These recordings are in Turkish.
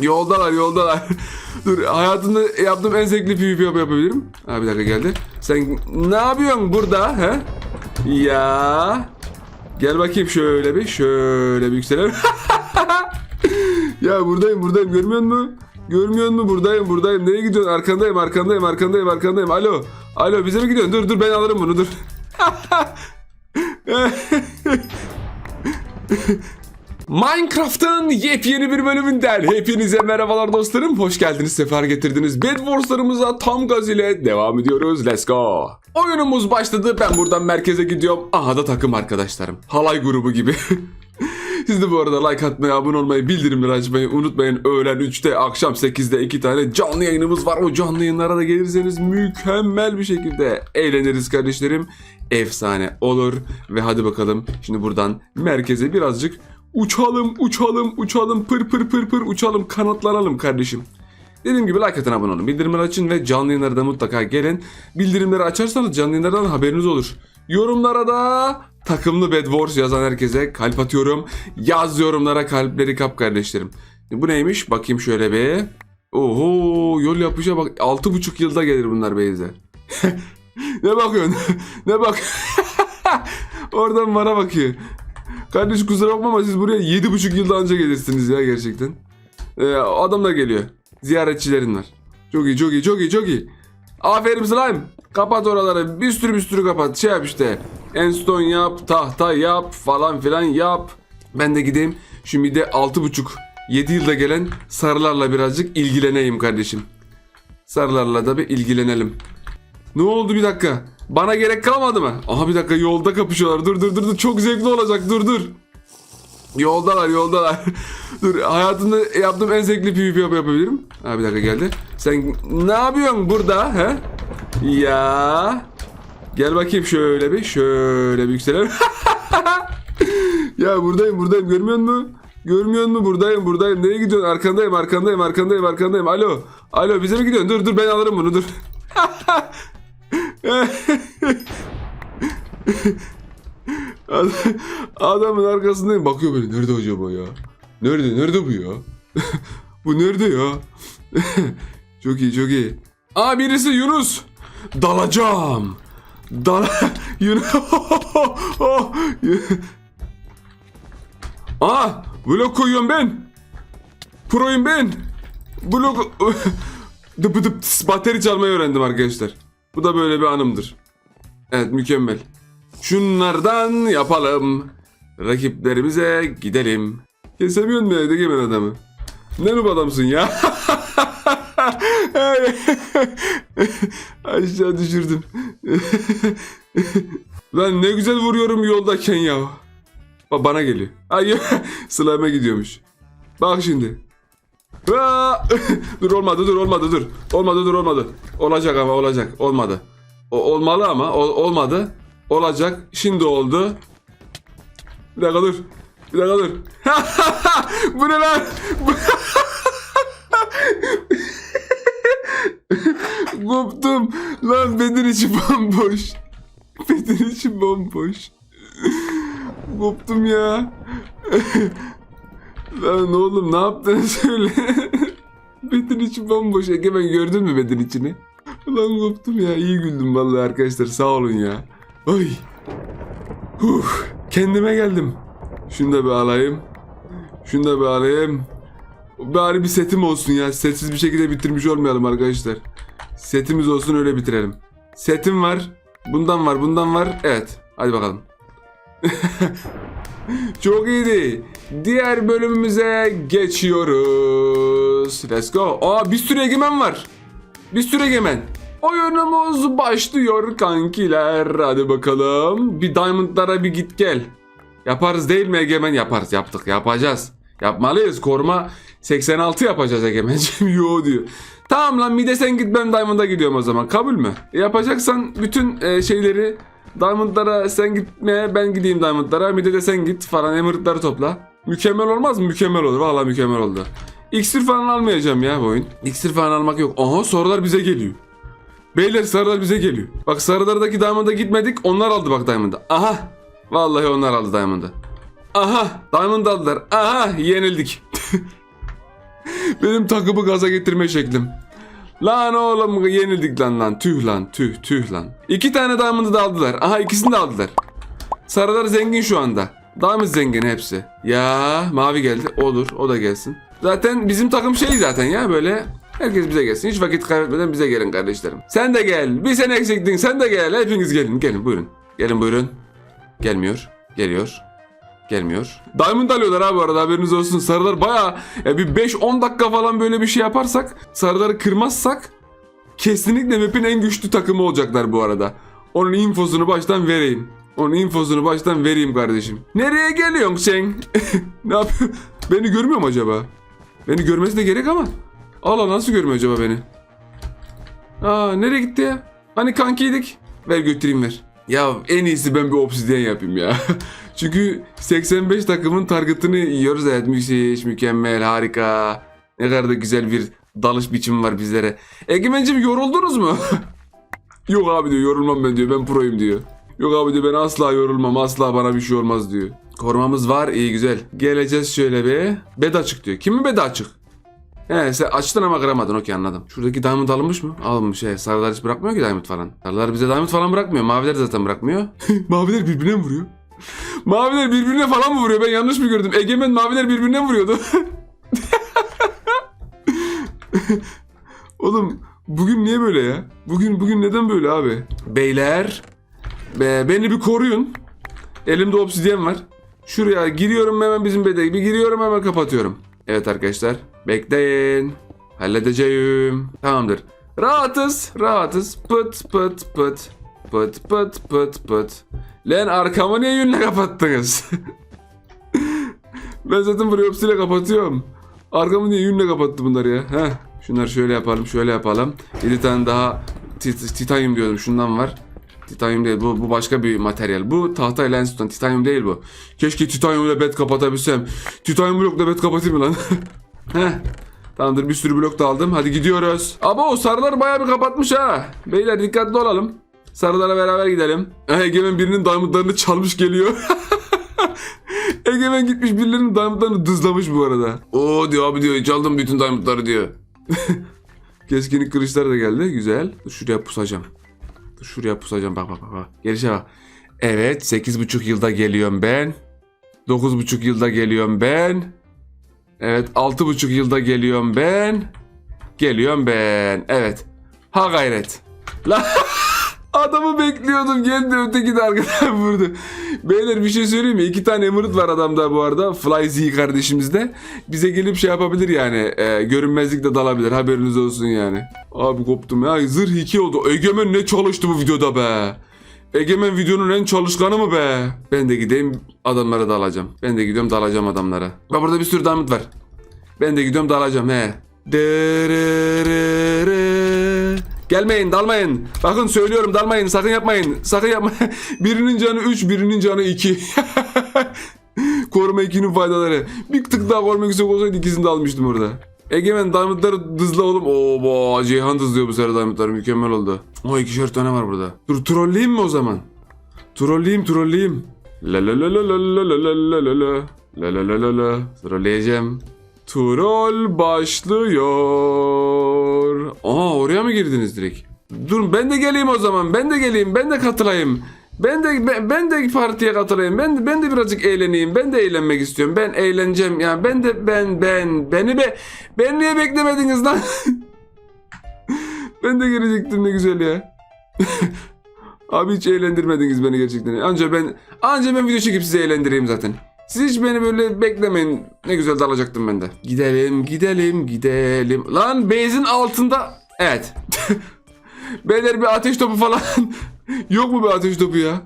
Yoldalar yoldalar. Dur hayatımda yaptığım en zevkli PvP yap- yapabilirim. Ha bir dakika geldi. Sen ne yapıyorsun burada he? Ya. Gel bakayım şöyle bir şöyle bir yükselelim. ya buradayım buradayım görmüyor musun? Görmüyor musun? Buradayım buradayım. Nereye gidiyorsun? Arkandayım arkandayım arkandayım arkandayım. Alo. Alo bize mi gidiyorsun? Dur dur ben alırım bunu dur. Minecraft'ın yepyeni bir bölümünden hepinize merhabalar dostlarım. Hoş geldiniz, sefer getirdiniz. Bed Wars'larımıza tam gaz ile devam ediyoruz. Let's go. Oyunumuz başladı. Ben buradan merkeze gidiyorum. Aha da takım arkadaşlarım. Halay grubu gibi. Siz de bu arada like atmayı, abone olmayı, bildirimleri açmayı unutmayın. Öğlen 3'te, akşam 8'de iki tane canlı yayınımız var. O canlı yayınlara da gelirseniz mükemmel bir şekilde eğleniriz kardeşlerim. Efsane olur. Ve hadi bakalım şimdi buradan merkeze birazcık uçalım, uçalım, uçalım, pır pır pır pır uçalım, kanatlanalım kardeşim. Dediğim gibi like atın abone olun. Bildirimleri açın ve canlı yayınlara da mutlaka gelin. Bildirimleri açarsanız canlı yayınlardan haberiniz olur. Yorumlara da takımlı Bed Wars yazan herkese kalp atıyorum. Yaz yorumlara kalpleri kap kardeşlerim. Bu neymiş? Bakayım şöyle bir. Oho yol yapışa bak. 6,5 yılda gelir bunlar Beyze. ne bakıyorsun? ne bak? Oradan bana bakıyor. Kardeş kusura bakma ama siz buraya 7,5 yılda anca gelirsiniz ya gerçekten. Ee, adam da geliyor. Ziyaretçilerin var. Çok iyi çok iyi çok iyi çok iyi. Aferin slime. Kapat oraları. Bir sürü bir sürü kapat. Şey yap işte. Enstone yap, tahta yap falan filan yap. Ben de gideyim. Şu mide 6,5 7 yılda gelen sarılarla birazcık ilgileneyim kardeşim. Sarılarla da bir ilgilenelim. Ne oldu bir dakika? Bana gerek kalmadı mı? Aha bir dakika yolda kapışıyorlar. Dur dur dur dur. Çok zevkli olacak. Dur dur. Yoldalar yoldalar. Dur hayatımda yaptığım en zevkli PvP yap- yapabilirim. Ha bir dakika geldi. Sen ne yapıyorsun burada he? Ya. Gel bakayım şöyle bir şöyle bir yükselelim. ya buradayım buradayım görmüyor musun? Görmüyor musun? Buradayım buradayım. Nereye gidiyorsun? Arkandayım arkandayım arkandayım arkandayım. Alo. Alo bize mi gidiyorsun? Dur dur ben alırım bunu dur. Ad- Adamın arkasındayım bakıyor beni. Nerede acaba ya? Nerede? Nerede bu ya? bu nerede ya? çok iyi çok iyi. Aa birisi Yunus. Dalacağım. Dal Yunus. Aa blok koyuyorum ben. Proyum ben. Blok dıp dıp bateri çalmayı öğrendim arkadaşlar. Bu da böyle bir anımdır. Evet mükemmel. Şunlardan yapalım. Rakiplerimize gidelim. Kesemiyor mu evde gemen adamı? Ne noob adamsın ya? Aşağı düşürdüm. Lan ne güzel vuruyorum yoldayken ya. Bak bana geliyor. Ay slime'a gidiyormuş. Bak şimdi. Dur olmadı dur olmadı dur. Olmadı dur olmadı. Olacak ama olacak. Olmadı. O, olmalı ama ol- olmadı. Olacak. Şimdi oldu. Bir dakika dur. Bir dakika dur. Bu ne lan? Koptum. Lan beden içi bomboş. Beden içi bomboş. Koptum ya. Lan oğlum ne yaptın söyle. beden içi bomboş. Egemen gördün mü beden içini? Ulan koptum ya. İyi güldüm vallahi arkadaşlar. Sağ olun ya. Ay. Huh. Kendime geldim. Şunu da bir alayım. Şunu da bir alayım. Bari bir setim olsun ya. Setsiz bir şekilde bitirmiş olmayalım arkadaşlar. Setimiz olsun öyle bitirelim. Setim var. Bundan var, bundan var. Evet. Hadi bakalım. Çok iyiydi. Diğer bölümümüze geçiyoruz. Let's go. Aa bir sürü egemen var. Bir sürü egemen. Oyunumuz başlıyor kankiler. Hadi bakalım. Bir diamondlara bir git gel. Yaparız değil mi Egemen? Yaparız. Yaptık. Yapacağız. Yapmalıyız. Koruma 86 yapacağız Egemen'ciğim. Yo diyor. Tamam lan mide sen git ben Diamond'a gidiyorum o zaman. Kabul mü? Yapacaksan bütün e, şeyleri Diamond'lara sen gitme ben gideyim Diamond'lara. Mide de sen git falan Emerald'ları topla. Mükemmel olmaz mı? Mükemmel olur. Vallahi mükemmel oldu. İksir falan almayacağım ya bu oyun. İksir falan almak yok. Aha sorular bize geliyor. Beyler sarılar bize geliyor. Bak sarılardaki Diamond'a gitmedik. Onlar aldı bak Diamond'ı. Aha. Vallahi onlar aldı Diamond'ı. Aha. Diamond aldılar. Aha. Yenildik. Benim takımı gaza getirme şeklim. Lan oğlum yenildik lan lan. Tüh lan tüh tüh lan. İki tane diamond'ı da aldılar. Aha ikisini de aldılar. Sarılar zengin şu anda. Diamond zengin hepsi. Ya mavi geldi. Olur o da gelsin. Zaten bizim takım şey zaten ya böyle. Herkes bize gelsin. Hiç vakit kaybetmeden bize gelin kardeşlerim. Sen de gel. Bir sen eksiktin sen de gel. Hepiniz gelin. Gelin buyurun. Gelin buyurun. Gelmiyor. Geliyor. Gelmiyor. Diamond alıyorlar abi bu arada haberiniz olsun. Sarılar baya ya bir 5-10 dakika falan böyle bir şey yaparsak sarıları kırmazsak kesinlikle map'in en güçlü takımı olacaklar bu arada. Onun infosunu baştan vereyim. Onun infosunu baştan vereyim kardeşim. Nereye geliyorsun sen? ne yapıyor? Beni görmüyor mu acaba? Beni görmesi de gerek ama. Allah nasıl görmüyor acaba beni? Aa nereye gitti ya? Hani kankiydik? Ver götüreyim ver. Ya en iyisi ben bir obsidyen yapayım ya. Çünkü 85 takımın targetını yiyoruz. Evet müthiş, mükemmel, harika. Ne kadar da güzel bir dalış biçimi var bizlere. Egemen'cim yoruldunuz mu? Yok abi diyor yorulmam ben diyor ben proyum diyor. Yok abi diyor ben asla yorulmam asla bana bir şey olmaz diyor. Korumamız var iyi güzel. Geleceğiz şöyle bir. Bed açık diyor. Kimin bed açık? He sen açtın ama kıramadın okey anladım. Şuradaki diamond alınmış mı? Alınmış he. Sarılar hiç bırakmıyor ki diamond falan. Sarılar bize diamond falan bırakmıyor. Maviler zaten bırakmıyor. maviler birbirine vuruyor? Maviler birbirine falan mı vuruyor? Ben yanlış mı gördüm? Egemen maviler birbirine vuruyordu? Oğlum bugün niye böyle ya? Bugün bugün neden böyle abi? Beyler be, beni bir koruyun. Elimde obsidyen var. Şuraya giriyorum hemen bizim bedeye. Bir giriyorum hemen kapatıyorum. Evet arkadaşlar. Bekleyin. Halledeceğim. Tamamdır. Rahatız. Rahatız. Pıt pıt pıt. Pıt pıt pıt pıt. Lan arkamı niye yünle kapattınız? ben zaten burayı obsiyle kapatıyorum. Arkamı niye yünle kapattı bunlar ya? Heh. Şunları şöyle yapalım, şöyle yapalım. 7 tane daha tit- titanyum diyordum. Şundan var. Titanyum değil. Bu, bu başka bir materyal. Bu tahta ile enstitüden. Titanyum değil bu. Keşke titanyum ile bed kapatabilsem. Titanyum blokla bed kapatayım lan? Heh. Tamamdır bir sürü blok da aldım. Hadi gidiyoruz. Ama o sarılar bayağı bir kapatmış ha. Beyler dikkatli olalım. Sarılara beraber gidelim. Eh, Egemen birinin diamondlarını çalmış geliyor. Egemen gitmiş birilerinin diamondlarını dızlamış bu arada. Oo diyor abi diyor çaldım bütün diamondları diyor. Keskinlik kılıçlar da geldi. Güzel. Şuraya pusacağım. Şuraya pusacağım. Bak bak. bak. Gelişe bak. Evet 8,5 yılda geliyorum ben. 9,5 yılda geliyorum ben. Evet 6,5 yılda geliyorum ben. Geliyorum ben. Evet. Ha gayret. La Adamı bekliyordum geldi öteki de arkadan vurdu. Beyler bir şey söyleyeyim mi? İki tane emerald var adamda bu arada. Fly Z kardeşimizde. Bize gelip şey yapabilir yani. E, görünmezlik de dalabilir haberiniz olsun yani. Abi koptum ya. Zırh 2 oldu. Egemen ne çalıştı bu videoda be. Egemen videonun en çalışkanı mı be? Ben de gideyim adamlara dalacağım. Ben de gidiyorum dalacağım adamlara. Bak burada bir sürü diamond var. Ben de gidiyorum dalacağım he. Dırırırı. Gelmeyin dalmayın. Bakın söylüyorum dalmayın sakın yapmayın. Sakın yapmayın. birinin canı 3 birinin canı 2. koruma 2'nin faydaları. Bir tık daha koruma yüksek olsaydı ikisini de almıştım orada. Egemen diamondları dızla oğlum. Oo bo, Ceyhan dızlıyor bu sefer diamondları mükemmel oldu. O ikişer tane var burada. Dur trolleyeyim mi o zaman? Trolleyeyim trolleyeyim. La la la la la la la la la la la la la la la Trolleyeceğim. Troll başlıyor. Aa oraya mı girdiniz direkt? Dur ben de geleyim o zaman. Ben de geleyim. Ben de katılayım. Ben de ben, ben de partiye katılayım. Ben de, ben de birazcık eğleneyim. Ben de eğlenmek istiyorum. Ben eğleneceğim. Yani ben de ben ben beni be ben niye beklemediniz lan? ben de gelecektim ne güzel ya. Abi hiç eğlendirmediniz beni gerçekten. Anca ben anca ben video çekip sizi eğlendireyim zaten. Siz hiç beni böyle beklemeyin. Ne güzel dalacaktım ben de. Gidelim, gidelim, gidelim. Lan base'in altında. Evet. Beyler bir ateş topu falan. Yok mu bir ateş topu ya?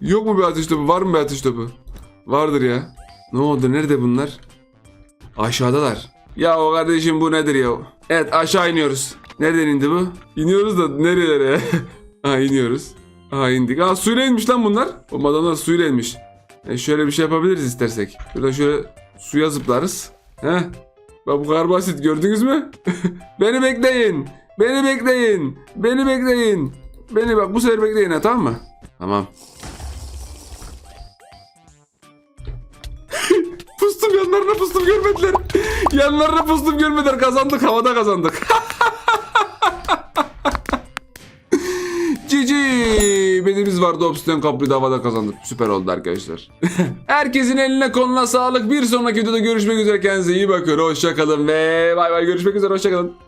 Yok mu bir ateş topu? Var mı bir ateş topu? Vardır ya. Ne oldu? Nerede bunlar? Aşağıdalar. Ya o kardeşim bu nedir ya? Evet aşağı iniyoruz. Nereden indi bu? İniyoruz da nerelere? ha iniyoruz. Ha indik. Ha suyla inmiş lan bunlar. O adamlar suyla inmiş. E şöyle bir şey yapabiliriz istersek. Şuradan şöyle suya zıplarız. Heh. Bak bu kadar basit gördünüz mü? Beni bekleyin. Beni bekleyin. Beni bekleyin. Beni bak bu sefer bekleyin ha tamam mı? Tamam. Pustum. Yanlarına pustum görmediler. Yanlarına pustum görmediler. Kazandık havada kazandık. vardı obsidian kapıyı da havada kazandık. Süper oldu arkadaşlar. Herkesin eline koluna sağlık. Bir sonraki videoda görüşmek üzere. Kendinize iyi bakın. Hoşçakalın ve bay bay görüşmek üzere. Hoşçakalın.